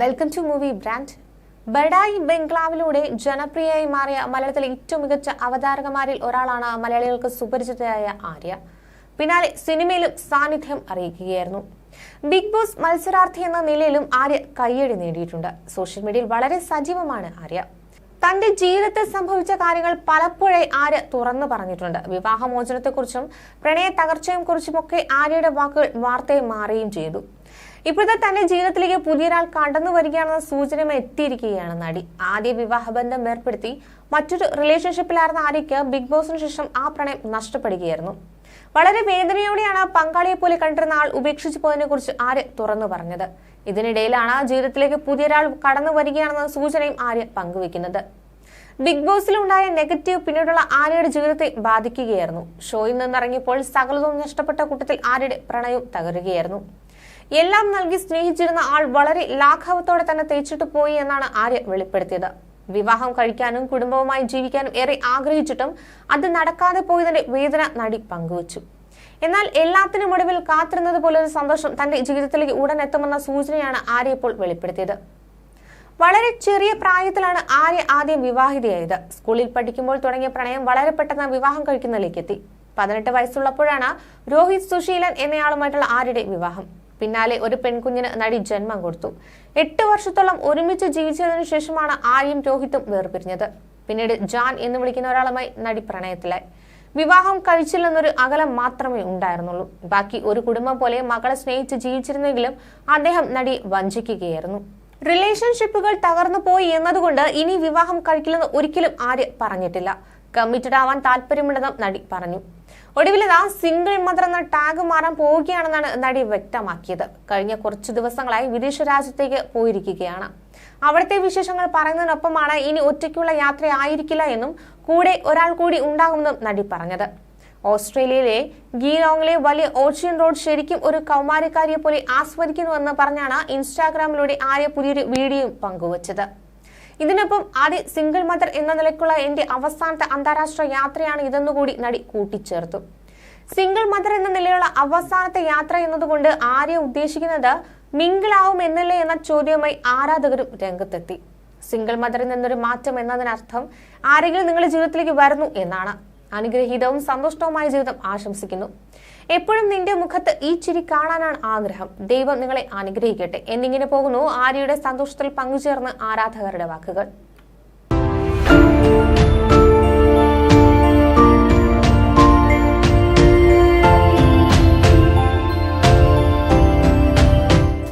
Welcome to movie brand Badai ബംഗ്ലാവിലൂടെ ജനപ്രിയയായി മാറിയ മലയാളത്തിലെ ഏറ്റവും മികച്ച അവതാരകമാരിൽ ഒരാളാണ് മലയാളികൾക്ക് സുപരിചിതയായ ആര്യ. പിന്നാലെ സിനിമയിലും സാന്നിധ്യം അറിയിക്കുകയായിരുന്നു. ബിഗ് ബോസ് മത്സരാർത്ഥി എന്ന നിലയിലും ആര്യ കയ്യടി നേടിയിട്ടുണ്ട്. സോഷ്യൽ മീഡിയയിൽ വളരെ സജീവമാണ് ആര്യ. തന്റെ ജീവിതത്തിൽ സംഭവിച്ച കാര്യങ്ങൾ പലപ്പോഴായി ആര്യ തുറന്നു പറഞ്ഞിട്ടുണ്ട്. വിവാഹമോചനത്തെക്കുറിച്ചും പ്രണയ തകർച്ചയും കുറിച്ചുമൊക്കെ ആര്യയുടെ വാക്കുകൾ വാർത്തയെ മാറുകയും ചെയ്തു. ഇപ്പോഴത്തെ തന്റെ ജീവിതത്തിലേക്ക് പുതിയൊരാൾ കടന്നു വരികയാണെന്ന സൂചന എത്തിയിരിക്കുകയാണ് നടി. ആദ്യ വിവാഹബന്ധം ഏർപ്പെടുത്തി മറ്റൊരു റിലേഷൻഷിപ്പിലായിരുന്ന ആര്യയ്ക്ക് ബിഗ് ബോസിന് ശേഷം ആ പ്രണയം നഷ്ടപ്പെടുകയായിരുന്നു. വളരെ വേദനയോടെയാണ് പങ്കാളിയെ പോലെ കണ്ടിരുന്ന ആൾ ഉപേക്ഷിച്ചു പോയതിനെ കുറിച്ച് ആര്യ തുറന്നു പറഞ്ഞത്. ഇതിനിടയിലാണ് ജീവിതത്തിലേക്ക് പുതിയൊരാൾ കടന്നു വരികയാണെന്ന സൂചനയും ആര്യ പങ്കുവെക്കുന്നത് ബിഗ് ബോസിലുണ്ടായ നെഗറ്റീവ് പിന്നീടുള്ള ആര്യയുടെ ജീവിതത്തെ ബാധിക്കുകയായിരുന്നു. ഷോയിൽ നിന്നിറങ്ങിയപ്പോൾ സകലതും നഷ്ടപ്പെട്ട കൂട്ടത്തിൽ ആര്യയുടെ പ്രണയം തകരുകയായിരുന്നു. എല്ലാം നൽകി സ്നേഹിച്ചിരുന്ന ആൾ വളരെ ലാഘവത്തോടെ തന്നെ തേച്ചിട്ട് പോയി എന്നാണ് ആര്യ വെളിപ്പെടുത്തിയത്. വിവാഹം കഴിക്കാനും കുടുംബവുമായി ജീവിക്കാനും ഏറെ ആഗ്രഹിച്ചിട്ടും അത് നടക്കാതെ പോയതിന്റെ വേദന നടി പങ്കുവച്ചു. എന്നാൽ എല്ലാത്തിനും ഒടുവിൽ കാത്തിരുന്നത് പോലൊരു സന്തോഷം തന്റെ ജീവിതത്തിലേക്ക് ഉടൻ എത്തുമെന്ന സൂചനയാണ് ആര്യ ഇപ്പോൾ വെളിപ്പെടുത്തിയത്. വളരെ ചെറിയ പ്രായത്തിലാണ് ആര്യ ആദ്യം വിവാഹിതയായത്. സ്കൂളിൽ പഠിക്കുമ്പോൾ തുടങ്ങിയ പ്രണയം വളരെ പെട്ടെന്ന് വിവാഹം കഴിക്കുന്നതിലേക്ക് എത്തി. പതിനെട്ട് വയസ്സുള്ളപ്പോഴാണ് രോഹിത് സുശീലൻ എന്നയാളുമായിട്ടുള്ള ആര്യയുടെ വിവാഹം. പിന്നാലെ ഒരു പെൺകുഞ്ഞിന് നടി ജന്മം കൊടുത്തു. എട്ട് വർഷത്തോളം ഒരുമിച്ച് ജീവിച്ചതിനു ശേഷമാണ് ആര്യം രോഹിത്തും വേർപിരിഞ്ഞത്. പിന്നീട് ജാൻ എന്ന് വിളിക്കുന്ന ഒരാളുമായി നടി പ്രണയത്തിലായി. വിവാഹം കഴിച്ചില്ലെന്നൊരു അകലം മാത്രമേ ഉണ്ടായിരുന്നുള്ളൂ. ബാക്കി ഒരു കുടുംബം പോലെ മകളെ സ്നേഹിച്ച് ജീവിച്ചിരുന്നെങ്കിലും അദ്ദേഹം നടി വഞ്ചിക്കുകയായിരുന്നു. റിലേഷൻഷിപ്പുകൾ തകർന്നു പോയി എന്നതുകൊണ്ട് ഇനി വിവാഹം കഴിക്കില്ലെന്ന് ഒരിക്കലും ആര്യ പറഞ്ഞിട്ടില്ല. കമ്മിറ്റഡ് ആവാൻ താല്പര്യമുണ്ടെന്നും നടി പറഞ്ഞു. ഒടുവിലിതാ സിംഗിൾ മദർ എന്ന ടാഗ് മാറാൻ പോവുകയാണെന്നാണ് നടി വ്യക്തമാക്കിയത്. കഴിഞ്ഞ കുറച്ചു ദിവസങ്ങളായി വിദേശ രാജ്യത്തേക്ക് പോയിരിക്കുകയാണ്. അവിടുത്തെ വിശേഷങ്ങൾ പറയുന്നതിനൊപ്പമാണ് ഇനി ഒറ്റയ്ക്കുള്ള യാത്ര ആയിരിക്കില്ല എന്നും കൂടെ ഒരാൾ കൂടി ഉണ്ടാകുമെന്നും നടി പറഞ്ഞത്. ഓസ്ട്രേലിയയിലെ ഗീലോങ്ങിലെ വലിയ ഓഷ്യൻ റോഡ് ശരിക്കും ഒരു കൗമാരക്കാരിയെ പോലെ ആസ്വദിക്കുന്നുവെന്ന് പറഞ്ഞാണ് ഇൻസ്റ്റാഗ്രാമിലൂടെ ആര്യ പുതിയൊരു വീഡിയോ പങ്കുവച്ചത്. ഇതിനൊപ്പം ആദ്യ സിംഗിൾ മദർ എന്ന നിലയ്ക്കുള്ള എന്റെ അവസാനത്തെ അന്താരാഷ്ട്ര യാത്രയാണ് ഇതെന്നുകൂടി നടി കൂട്ടിച്ചേർത്തു. സിംഗിൾ മദർ എന്ന നിലയിലുള്ള അവസാനത്തെ യാത്ര എന്നതുകൊണ്ട് ആര്യ ഉദ്ദേശിക്കുന്നത് മിങ്കിളാവും എന്നല്ലേ എന്ന ചോദ്യവുമായി ആരാധകരും രംഗത്തെത്തി. സിംഗിൾ മദറിൽ നിന്നൊരു മാറ്റം എന്നതിനർത്ഥം ആരെങ്കിലും നിങ്ങളുടെ ജീവിതത്തിലേക്ക് വരുന്നു എന്നാണ്. അനുഗ്രഹീതവും സന്തുഷ്ടവുമായ ജീവിതം ആശംസിക്കുന്നു. എപ്പോഴും നിന്റെ മുഖത്ത് ഈ ചിരി കാണാനാണ് ആഗ്രഹം. ദൈവം നിങ്ങളെ അനുഗ്രഹിക്കട്ടെ. എന്നിങ്ങനെ പോകുന്നു. ആര്യയുടെ സന്തോഷത്തിൽ പങ്കുചേർന്ന് ആരാധകരുടെ വാക്കുകൾ.